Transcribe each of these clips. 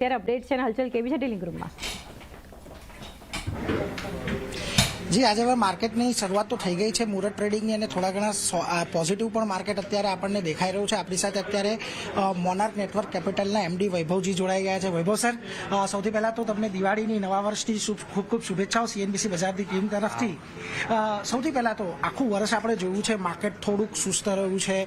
ત્યારે અપડેટ છે અને હલચલ કેવી છે ડીલિંગ રૂમમાં જી, આજે હવે માર્કેટની શરૂઆત તો થઈ ગઈ છે. મુરત ટ્રેડિંગની અને થોડા ઘણા પોઝિટિવ પણ માર્કેટ અત્યારે આપણને દેખાઈ રહ્યું છે. આપણી સાથે અત્યારે મોનાર્ક નેટવર્ક કેપિટલના એમડી વૈભવજી જોડાઈ ગયા છે. વૈભવ સર સૌથી પહેલાં તો તમને દિવાળીની નવા વર્ષની ખૂબ ખૂબ શુભેચ્છાઓ સીએનબીસી બજારની ટીમ તરફથી. સૌથી પહેલાં તો આખું વર્ષ આપણે જોયું છે, માર્કેટ થોડુંક સુસ્ત રહ્યું છે.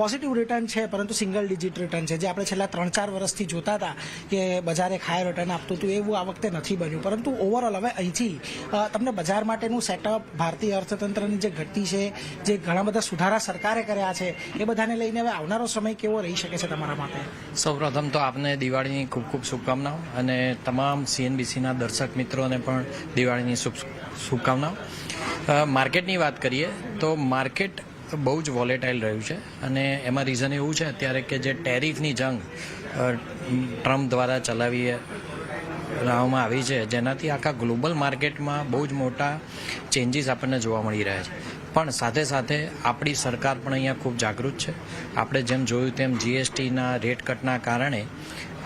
પોઝિટિવ રિટર્ન છે, પરંતુ સિંગલ ડિજિટ રિટર્ન છે. જે આપણે છેલ્લા ત્રણ, ચાર વર્ષથી જોતા હતા કે બજારે ખાય રિટર્ન આપતું હતું, એવું આ વખતે નથી બન્યું. પરંતુ ઓવરઓલ હવે અહીંથી તમને તમને બજાર માટેનું સેટઅપ ભારતીય અર્થતંત્રની જે ઘટતી છે, જે ઘણા બધા સુધારા સરકારે કર્યા છે, એ બધાને લઈને હવે આવનારો સમય કેવો રહી શકે છે તમારા માટે? સૌપ્રથમ તો આપને દિવાળીની ખૂબ ખૂબ શુભકામનાઓ અને તમામ સીએનબીસીના દર્શક મિત્રોને પણ દિવાળીની શુભ શુભકામનાઓ. માર્કેટની વાત કરીએ તો માર્કેટ બહુ જ વોલેટાઇલ રહ્યું છે અને એમાં રીઝન એવું છે અત્યારે કે જે ટેરિફની જંગ ટ્રમ્પ દ્વારા ચલાવી લાવવામાં આવી છે. જેનાથી આખા ગ્લોબલ માર્કેટમાં બહુ જ મોટા ચેન્જીસ આપણને જોવા મળી રહ્યા છે. પણ સાથે સાથે આપણી સરકાર પણ અહીંયા ખૂબ જાગૃત છે. આપણે જેમ જોયું તેમ જીએસટીના રેટ કટના કારણે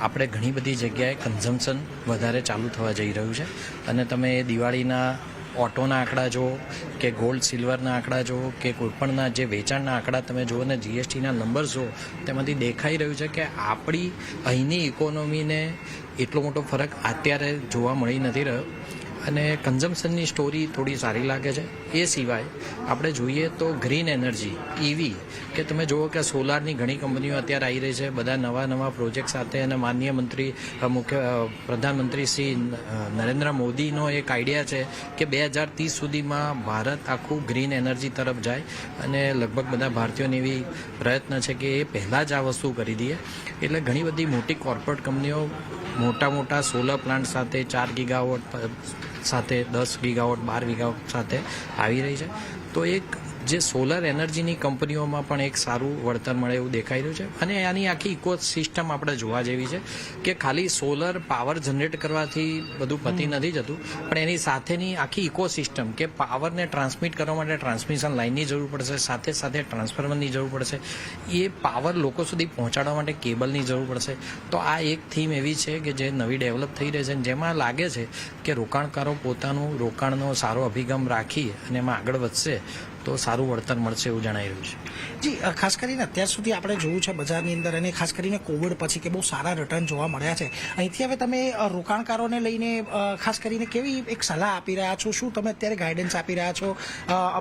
આપણે ઘણી બધી જગ્યાએ કન્ઝમ્પશન વધારે ચાલુ થવા જઈ રહ્યું છે. અને તમે એ દિવાળીના ઓટોના આંકડા જુઓ કે ગોલ્ડ સિલ્વરના આંકડા જુઓ કે કોઈપણના જે વેચાણના આંકડા તમે જુઓ ને જીએસટીના નંબર જુઓ, તેમાંથી દેખાઈ રહ્યું છે કે આપણી અહીંની ઇકોનોમીને એટલો મોટો ફરક અત્યારે જોવા મળી નથી રહ્યો. અને કન્ઝમ્પશનની સ્ટોરી થોડી સારી લાગે છે. એ સિવાય આપણે જોઈએ તો ગ્રીન એનર્જી ઇવી કે તમે જુઓ કે સોલારની ઘણી કંપનીઓ અત્યારે આવી રહી છે. બધા નવા નવા પ્રોજેક્ટ સાથે અને માનનીય મંત્રી મુખ્ય પ્રધાનમંત્રી શ્રી નરેન્દ્ર મોદીનો એક આઈડિયા છે કે બે હજાર ત્રીસ સુધીમાં ભારત આખું ગ્રીન એનર્જી તરફ જાય. અને લગભગ બધા ભારતીયોને એવી પ્રયત્ન છે કે એ પહેલાં જ આ વસ્તુ કરી દઈએ. એટલે ઘણી બધી મોટી કોર્પોરેટ કંપનીઓ મોટા મોટા સોલર પ્લાન્ટ સાથે ચાર ગીગાવોટ સાથે દસ ગીગાવોટ બાર ગીગાવોટ સાથે આવી રહી છે. તો એક જે સોલર એનર્જીની કંપનીઓમાં પણ એક સારું વળતર મળે એવું દેખાઈ રહ્યું છે. અને આની આખી ઇકો સિસ્ટમ આપણે જોવા જેવી છે કે ખાલી સોલર પાવર જનરેટ કરવાથી બધું પતી નથી જતું પણ એની સાથેની આખી ઇકો સિસ્ટમ કે પાવરને ટ્રાન્સમિટ કરવા માટે ટ્રાન્સમિશન લાઇનની જરૂર પડશે સાથે સાથે ટ્રાન્સફોર્મરની જરૂર પડશે એ પાવર લોકો સુધી પહોંચાડવા માટે કેબલની જરૂર પડશે. તો આ એક થીમ એવી છે કે જે નવી ડેવલપ થઈ રહી છે અને જેમાં લાગે છે કે રોકાણકારો પોતાનું રોકાણનો સારો અભિગમ રાખી અને એમાં આગળ વધશે. તો સારું વળતર મળશે એવું જણાઈ રહ્યું છે. જી ખાસ કરીને અત્યાર સુધી આપણે જોયું છે બજારની અંદર અને ખાસ કરીને કોવિડ પછી કે બહુ સારા રિટર્ન જોવા મળ્યા છે. અહીંથી હવે તમે રોકાણકારોને લઈને ખાસ કરીને કેવી એક સલાહ આપી રહ્યા છો? શું તમે અત્યારે ગાઈડન્સ આપી રહ્યા છો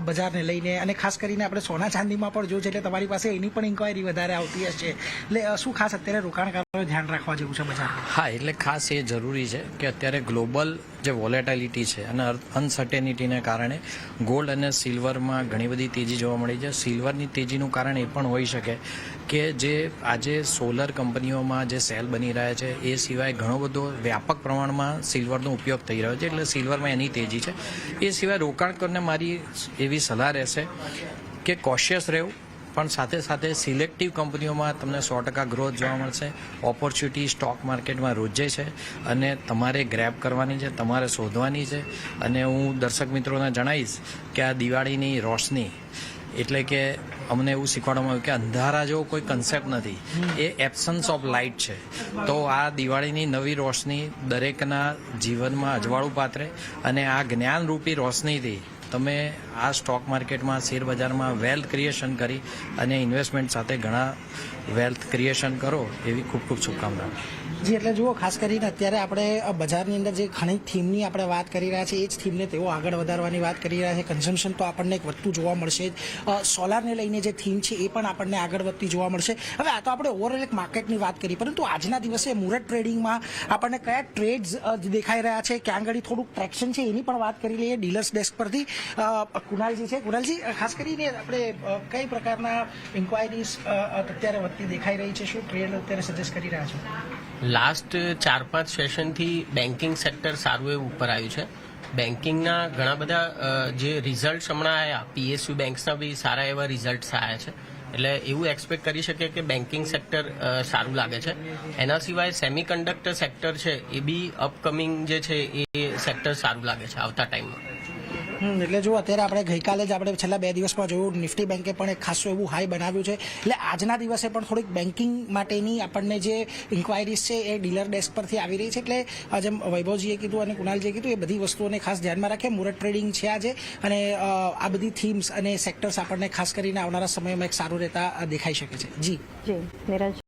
બજારને લઈને? અને ખાસ કરીને આપણે સોના ચાંદીમાં પણ જોયું છે એટલે તમારી પાસે એની પણ ઇન્ક્વાયરી વધારે આવતી હશે. એટલે શું ખાસ અત્યારે રોકાણકારોએ ધ્યાન રાખવા જેવું છે બજારમાં? હા, એટલે ખાસ એ જરૂરી છે કે અત્યારે ગ્લોબલ જે વોલેટાલિટી છે અને અનસર્ટેનિટીને કારણે ગોલ્ડ અને સિલ્વરમાં ઘણી બધી તેજી જોવા મળી છે. સિલ્વરની તેજીનું કારણ એ પણ હોઈ શકે કે જે આજે સોલર કંપનીઓમાં જે સેલ બની રહ્યા છે, એ સિવાય ઘણો બધો વ્યાપક પ્રમાણમાં સિલ્વરનો ઉપયોગ થઈ રહ્યો છે. એટલે સિલ્વરમાં એની તેજી છે. એ સિવાય રોકાણકારને મારી એવી સલાહ રહેશે કે કોશિયસ રહેવું. પણ સાથે સાથે સિલેક્ટિવ કંપનીઓમાં તમને સો ટકા ગ્રોથ જોવા મળશે. ઓપોર્ચ્યુનિટી સ્ટોક માર્કેટમાં રોજે છે અને તમારે ગ્રેબ કરવાની છે, તમારે શોધવાની છે. અને હું દર્શક મિત્રોને જણાવીશ કે આ દિવાળીની રોશની એટલે કે અમને એવું શીખવાડવામાં આવ્યું કે અંધારા જેવો કોઈ કન્સેપ્ટ નથી. એ એબ્સન્સ ઓફ લાઇટ છે. તો આ દિવાળીની નવી રોશની દરેકના જીવનમાં અજવાળું પાત્રે અને આ જ્ઞાનરૂપી રોશનીથી તમે આ સ્ટોક માર્કેટમાં શેર બજારમાં વેલ્થ ક્રિએશન કરી અને ઇન્વેસ્ટમેન્ટ સાથે ઘણા વેલ્થ ક્રિએશન કરો, એવી ખૂબ ખૂબ શુભકામનાઓ જી, એટલે જુઓ, ખાસ કરીને અત્યારે આપણે બજારની અંદર જે ઘણી થીમની આપણે વાત કરી રહ્યા છીએ એ જ થીમને તેઓ આગળ વધારવાની વાત કરી રહ્યા છે. કન્ઝમ્પશન તો આપણને એક વધતું જોવા મળશે સોલારને લઈને જે થીમ છે, એ પણ આપણને આગળ વધતી જોવા મળશે. હવે આ તો આપણે ઓવરઓલ એક માર્કેટની વાત કરી, પરંતુ આજના દિવસે મુરત ટ્રેડિંગમાં આપણને કયા ટ્રેડ્સ દેખાઈ રહ્યા છે, ક્યાં આગળ થોડુંક ટ્રેક્શન છે, એની પણ વાત કરી લઈએ ડીલર્સ ડેસ્ક પરથી. કુણાલજી છે. કુણાલજી ખાસ કરીને આપણે કઈ પ્રકારના ઇન્ક્વાયરીઝ અત્યારે વધતી દેખાઈ રહી છે? શું ટ્રેડ અત્યારે સજેસ્ટ કરી રહ્યા છો? લાસ્ટ ચાર, પાંચ સેશનથી બેન્કિંગ સેક્ટર સારું એવું ઉપર આવ્યું છે. બેન્કિંગના ઘણા બધા જે રિઝલ્ટ હમણાં આવ્યા પીએસયુ બેન્કના બી સારા એવા રિઝલ્ટ આવ્યા છે. એટલે એવું એક્સપેક્ટ કરી શકીએ કે બેન્કિંગ સેક્ટર સારું લાગે છે. એના સિવાય સેમિકન્ડક્ટર સેક્ટર છે, એ બી અપકમિંગ જે છે, એ સેક્ટર સારું લાગે છે આવતા ટાઈમમાં એટલે જો અત્યારે આપણે ગઈકાલે જ આપણે છેલ્લા બે દિવસમાં જોયું, નિફ્ટી બેન્કે પણ એક ખાસું એવું હાઈ બનાવ્યું છે. એટલે આજના દિવસે પણ થોડીક બેન્કિંગ માટેની આપણને જે ઇન્ક્વાયરીઝ છે એ ડીલર ડેસ્ક પરથી આવી રહી છે. એટલે આજે વૈભવજીએ કીધું અને કુણાલજીએ કીધું, એ બધી વસ્તુઓને ખાસ ધ્યાનમાં રાખે મુરત ટ્રેડિંગ છે આજે અને આ બધી થીમ્સ અને સેક્ટર્સ આપણને ખાસ કરીને આવનારા સમયમાં એક સારું રહેતા દેખાઈ શકે છે. જી. જી, નીરજ.